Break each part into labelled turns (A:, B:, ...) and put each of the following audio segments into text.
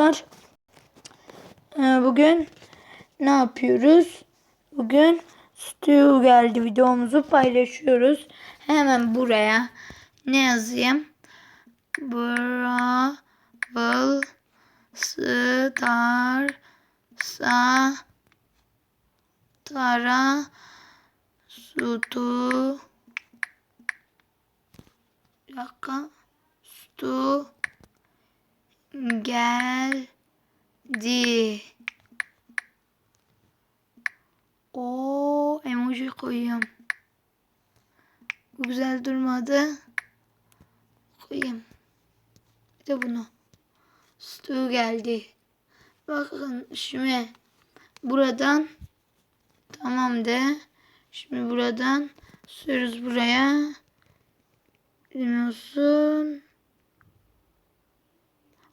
A: arkadaşlar. Ee, bugün ne yapıyoruz? Bugün Stu geldi videomuzu paylaşıyoruz. Hemen buraya ne yazayım? Brawl Star Sa Tara Bir dakika. Stu geldi. O emoji koyuyorum. Bu güzel durmadı. Koyayım. Bir de bunu. Stu geldi. Bakın şimdi buradan tamam de. Şimdi buradan sürüz buraya. Bilmiyorsun.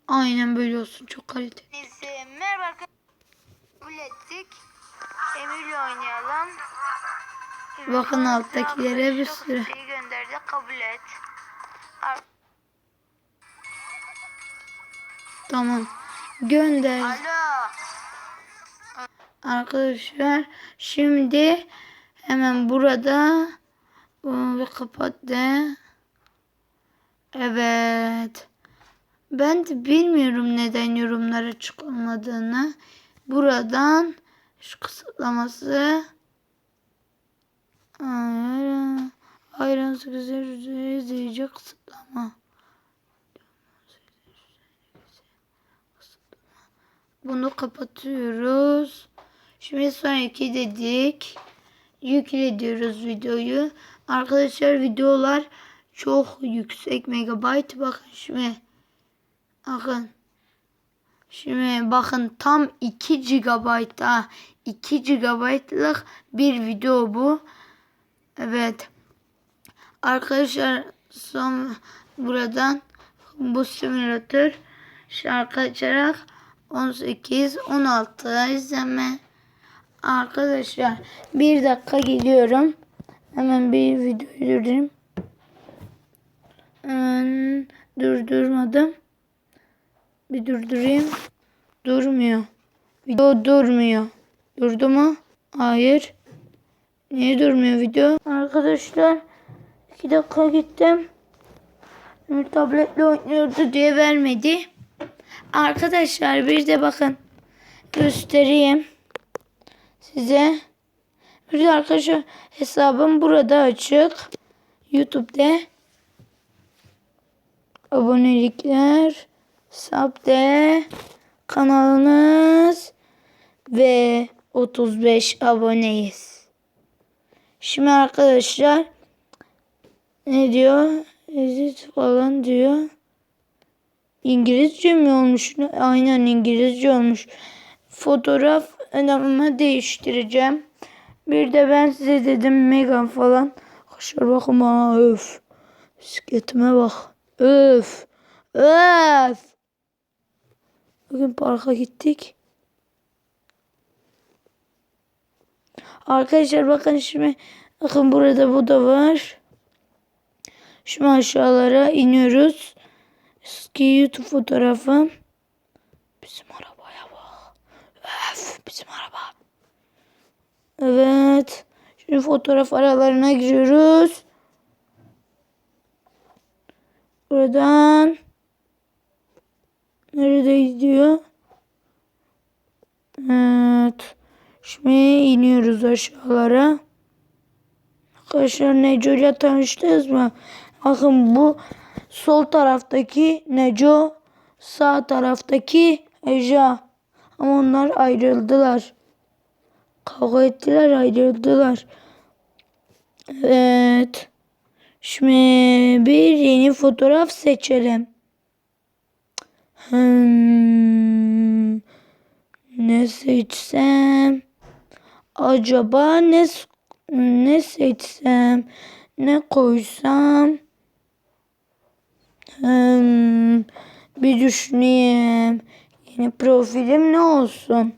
A: Aynen böyle olsun. Çok kaliteli.
B: Neyse merhaba arkadaşlar. Kabul ettik. Emir'le oynayalım.
A: Bakın alttakilere bir sürü.
B: Şey gönderdi kabul et. Ar-
A: Tamam. Gönder.
B: Alo.
A: Arkadaşlar şimdi hemen burada bunu bir kapat de. Evet. Ben de bilmiyorum neden yorumlar açık olmadığını. Buradan şu kısıtlaması Ayran, ayran 8 izleyici kısıtlama. Bunu kapatıyoruz. Şimdi sonraki dedik. Yükle videoyu. Arkadaşlar videolar çok yüksek megabayt. Bakın şimdi. Bakın. Şimdi bakın tam 2 GB ha. 2 GB'lık bir video bu. Evet. Arkadaşlar son buradan bu simülatör şarkı açarak 18 16 izleme. Arkadaşlar bir dakika geliyorum. Hemen bir video durdurayım. Hemen durdurmadım. Bir durdurayım. Durmuyor. Video durmuyor. Durdu mu? Hayır. Niye durmuyor video? Arkadaşlar 2 dakika gittim. Bir tabletle oynuyordu diye vermedi. Arkadaşlar bir de bakın göstereyim size. Bir de arkadaşlar hesabım burada açık. YouTube'da abonelikler Sabde kanalınız ve 35 aboneyiz. Şimdi arkadaşlar ne diyor? Ezit falan diyor. İngilizce mi olmuş? Aynen İngilizce olmuş. Fotoğraf önemli değiştireceğim. Bir de ben size dedim Megan falan. Arkadaşlar bakın bana öf. Bisikletime bak. Öf. Öf. Bugün parka gittik. Arkadaşlar bakın şimdi bakın burada bu da var. Şimdi aşağılara iniyoruz. Eski YouTube fotoğrafım. Bizim arabaya bak. Öf bizim araba. Evet. Şimdi fotoğraf aralarına giriyoruz. Buradan nerede gidiyor? Evet. Şimdi iniyoruz aşağılara. Arkadaşlar Neco ile tanıştınız mı? Bakın bu sol taraftaki Neco, sağ taraftaki Eja. Ama onlar ayrıldılar. Kavga ettiler ayrıldılar. Evet. Şimdi bir yeni fotoğraf seçelim. Hmm, ne seçsem? Acaba ne ne seçsem? Ne koysam? Hmm, bir düşüneyim. Yeni profilim ne olsun?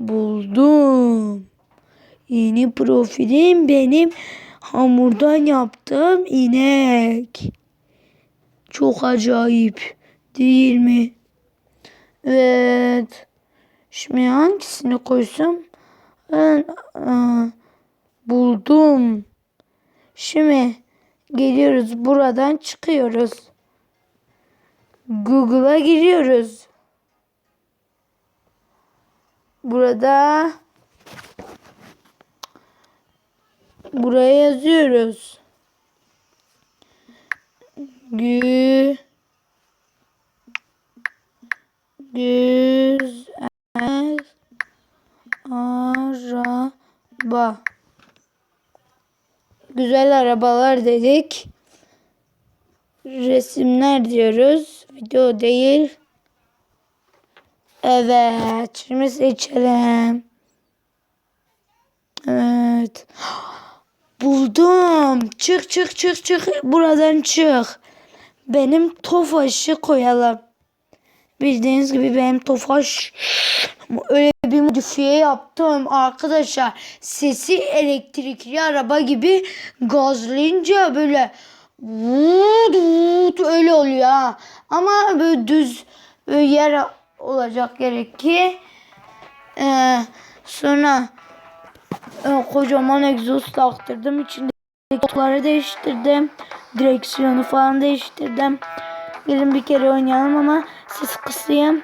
A: Buldum. Yeni profilim benim hamurdan yaptığım inek. Çok acayip değil mi? Şimdi hangisini koysam? Ben, aa, buldum. Şimdi geliyoruz buradan çıkıyoruz. Google'a giriyoruz. Burada buraya yazıyoruz. Gü güzel araba. Güzel arabalar dedik. Resimler diyoruz. Video değil. Evet. Şimdi seçelim. Evet. Buldum. Çık çık çık çık. Buradan çık. Benim tofaşı koyalım. Bildiğiniz gibi benim tofaş öyle bir modifiye yaptım arkadaşlar. Sesi elektrikli araba gibi gazlayınca böyle vut vut öyle oluyor ha. Ama böyle düz böyle yer olacak gerek ki. Ee, sonra e, kocaman egzoz taktırdım. İçindeki koltukları değiştirdim. Direksiyonu falan değiştirdim. Gelin bir kere oynayalım ama ses kısayım.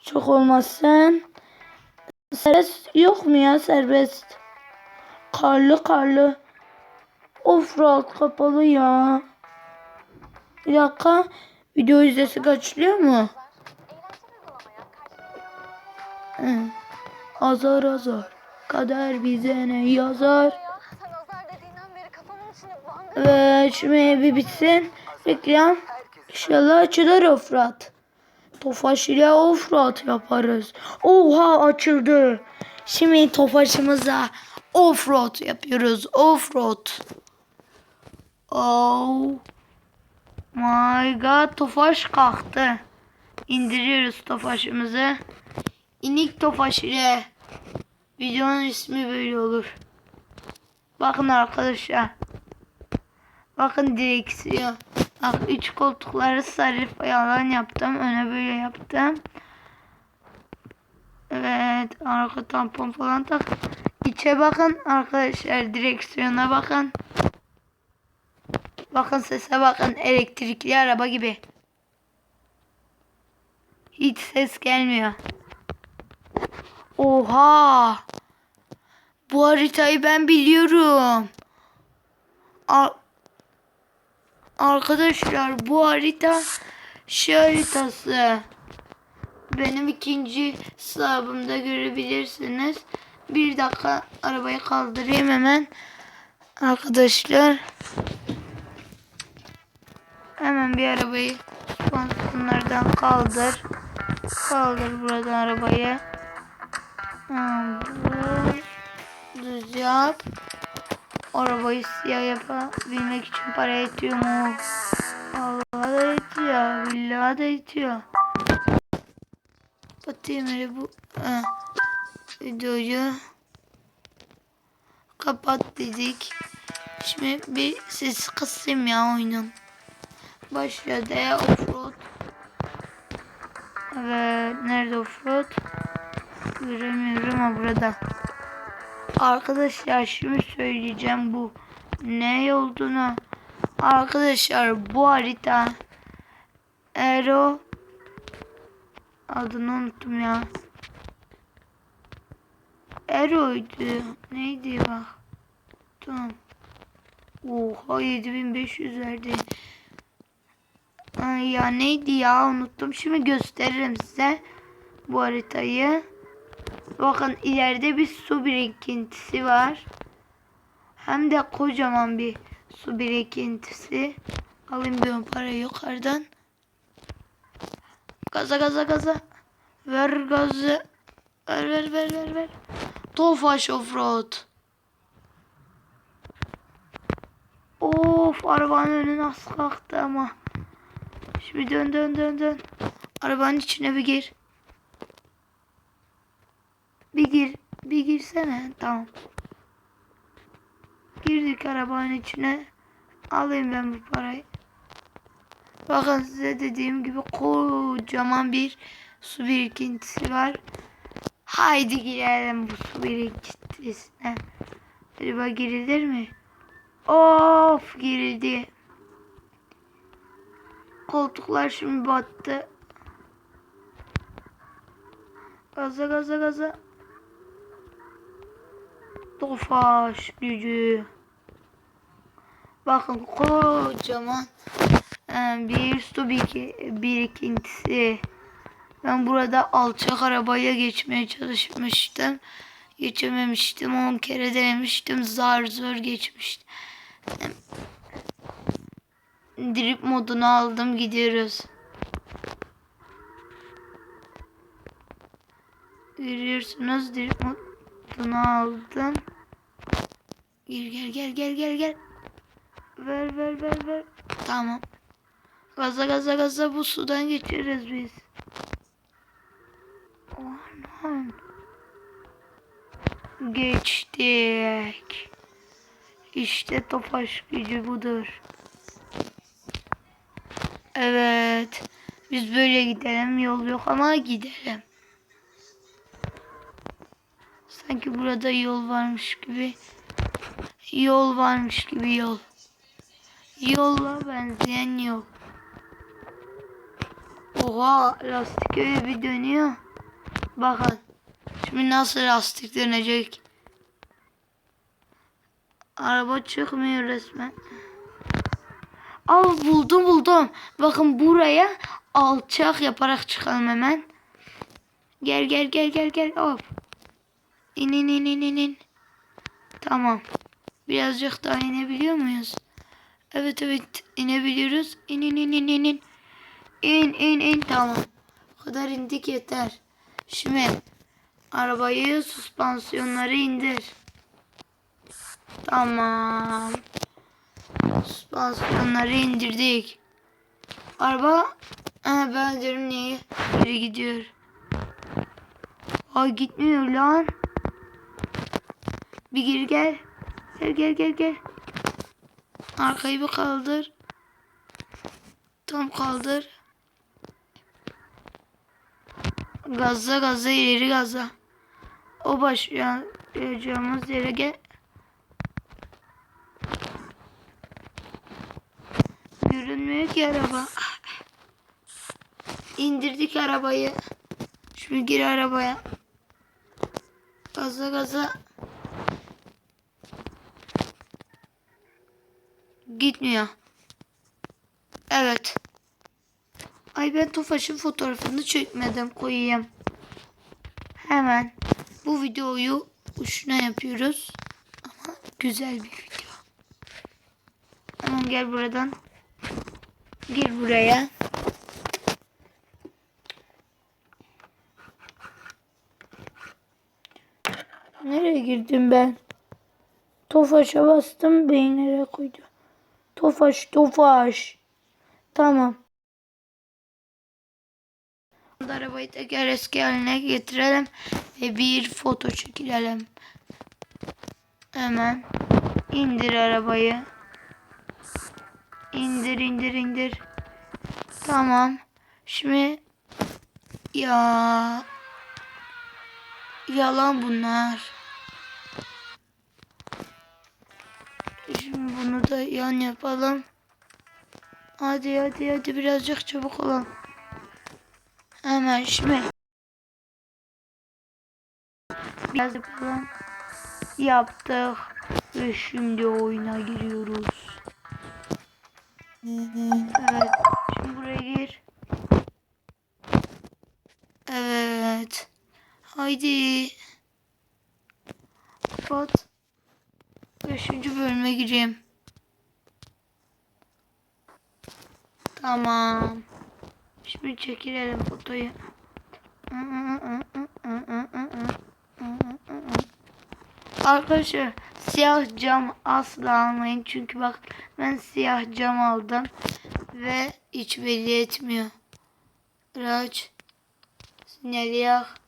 A: Çok olmasın. Serbest yok mu ya serbest? Karlı karlı. Of rahat kapalı ya. Bir dakika. Video izlesi kaçlıyor mu? Hı. Azar azar. Kader bize ne yazar? Evet şimdi bir bitsin. Reklam. İnşallah açılır ofrat. Tofaş ile ofrat yaparız. Oha açıldı. Şimdi tofaşımıza offroad yapıyoruz. Offroad. Oh my god tofaş kalktı. İndiriyoruz tofaşımızı. İnik tofaş ile videonun ismi böyle olur. Bakın arkadaşlar. Bakın direksiyon. Bak üç koltukları sarı falan yaptım. Öne böyle yaptım. Evet. Arka tampon falan tak. İçe bakın arkadaşlar. Direksiyona bakın. Bakın sese bakın. Elektrikli araba gibi. Hiç ses gelmiyor. Oha. Bu haritayı ben biliyorum. Al Arkadaşlar bu harita şey haritası. Benim ikinci hesabımda görebilirsiniz. Bir dakika arabayı kaldırayım hemen. Arkadaşlar. Hemen bir arabayı bunlardan kaldır. Kaldır buradan arabayı. Düz yap. Arabayı siyah yapabilmek için para yetiyor mu? Allah da yetiyor. Billahi da yetiyor. Kapatayım hele bu ha, videoyu. Kapat dedik. Şimdi bir ses kısayım ya oyunun. Başladı offroad. Evet nerede offroad? Göremiyorum ha burada. Arkadaşlar şimdi söyleyeceğim bu ne olduğunu. Arkadaşlar bu harita Ero adını unuttum ya. Ero'ydu. Neydi bak. Tamam. Oha 7500 verdi. Ya neydi ya unuttum. Şimdi gösteririm size bu haritayı. Bakın ileride bir su birikintisi var. Hem de kocaman bir su birikintisi. Alayım bir parayı yukarıdan. Gaza gaza gaza. Ver gazı. Ver ver ver ver ver. Tofaş offroad. Of arabanın önü nasıl kalktı ama. Şimdi dön dön dön dön. Arabanın içine bir gir. Bir gir. Bir girsene. Tamam. Girdik arabanın içine. Alayım ben bu parayı. Bakın size dediğim gibi kocaman bir su birikintisi var. Haydi girelim bu su birikintisine. Acaba girilir mi? Of girildi. Koltuklar şimdi battı. Gaza gaza gaza. Tofaş gücü. Bakın kocaman e, bir su bir- birikintisi. Ben burada alçak arabaya geçmeye çalışmıştım. Geçememiştim. 10 kere denemiştim. Zar zor geçmiştim. Drip modunu aldım. Gidiyoruz. Görüyorsunuz drip modunu aldım. Gel gel gel gel gel gel. Ver ver ver ver. Tamam. Gaza gaza gaza bu sudan geçeriz biz. Aman. Geçtik. İşte tofaş gücü budur. Evet. Biz böyle gidelim. Yol yok ama gidelim. Sanki burada yol varmış gibi. Yol varmış gibi yol. Yolla benzeyen yol. Oha lastik öyle bir dönüyor. Bakın. Şimdi nasıl lastik dönecek? Araba çıkmıyor resmen. Al buldum buldum. Bakın buraya alçak yaparak çıkalım hemen. Gel gel gel gel gel. Hop. İn in in in in. Tamam. Birazcık daha inebiliyor muyuz? Evet evet inebiliyoruz. İn in in in in in. İn in in tamam. O kadar indik yeter. Şimdi arabayı süspansiyonları indir. Tamam. Süspansiyonları indirdik. Araba ha, ben diyorum niye geri gidiyor. Ay gitmiyor lan. Bir geri gel. Gel gel gel gel. Arkayı bir kaldır. Tam kaldır. Gazla gazla ileri gazla. O başlayacağımız yere gel. Görünmüyor ki araba. İndirdik arabayı. Şimdi gir arabaya. Gaza gaza. Gitmiyor. Evet. Ay ben Tofaş'ın fotoğrafını çekmedim koyayım. Hemen bu videoyu uçuna yapıyoruz. Ama güzel bir video. Tamam gel buradan. Gir buraya. Nereye girdim ben? Tofaş'a bastım beynere koydu. Tofaş tofaş. Tamam. Arabayı tekrar eski haline getirelim ve bir foto çekilelim. Hemen indir arabayı. İndir indir indir. Tamam. Şimdi ya yalan bunlar. Şimdi bunu da yan yapalım. Hadi hadi hadi birazcık çabuk olun. Hemen şimdi. Biraz yapalım. Yaptık. Ve şimdi oyuna giriyoruz. Evet. Şimdi buraya gir. Evet. Haydi. Kapat. Beşinci bölüme gireyim. Tamam. Şimdi çekilelim fotoyu. Arkadaşlar siyah cam asla almayın. Çünkü bak ben siyah cam aldım. Ve hiç belli etmiyor. Raç. Sinyali yak.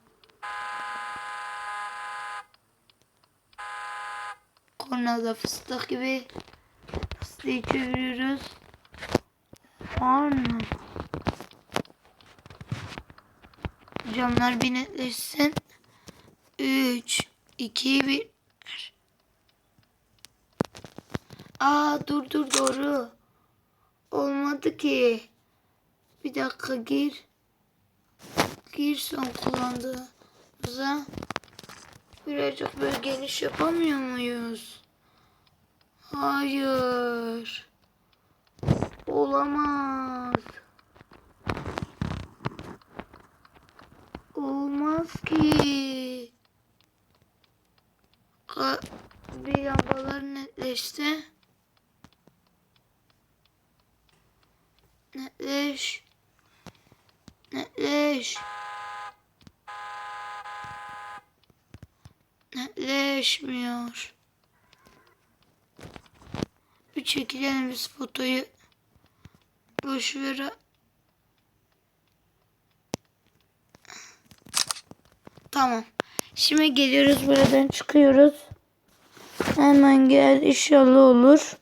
A: Kornada fıstık gibi. Fıstığı çeviriyoruz. Anam. Camlar bir netleşsin. 3, 2, 1. Aa dur dur doğru. Olmadı ki. Bir dakika gir. Gir son kullandığımıza. Birazcık böyle geniş yapamıyor muyuz? Hayır. Netleşmiyor. Bir çekilelim biz fotoyu. Boş ver. Tamam. Şimdi geliyoruz buradan çıkıyoruz. Hemen gel inşallah olur.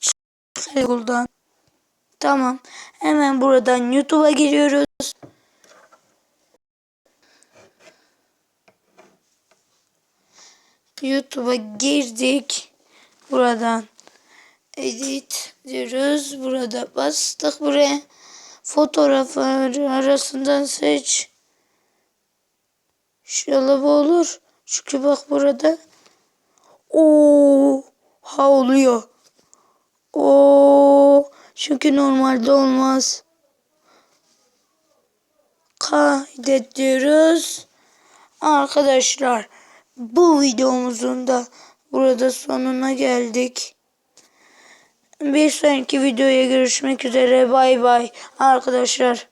A: Çık Google'dan. Tamam. Hemen buradan YouTube'a giriyoruz. YouTube'a girdik. Buradan edit diyoruz. Burada bastık buraya. Fotoğrafları arasından seç. İnşallah bu olur. Çünkü bak burada. Oo, ha oluyor. Oo, çünkü normalde olmaz. Kaydet diyoruz. Arkadaşlar bu videomuzun da burada sonuna geldik. Bir sonraki videoya görüşmek üzere. Bay bay arkadaşlar.